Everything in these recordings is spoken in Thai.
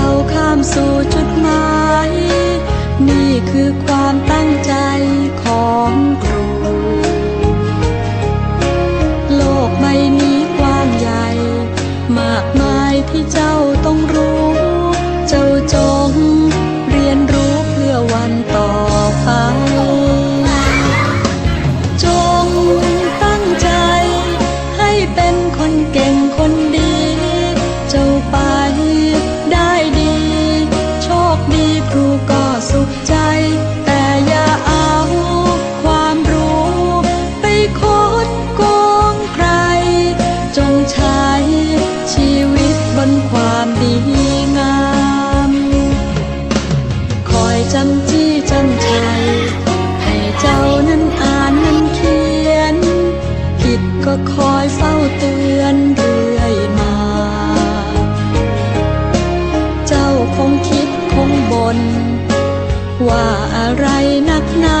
า สู่จุดหมาย นี่คือความตั้ง ว่าอะไรนักหนา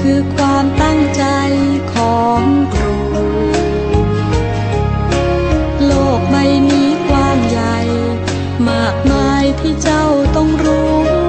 คือความตั้งใจของครู โลกใบนี้กว้างใหญ่ มากมายที่เจ้าต้องรู้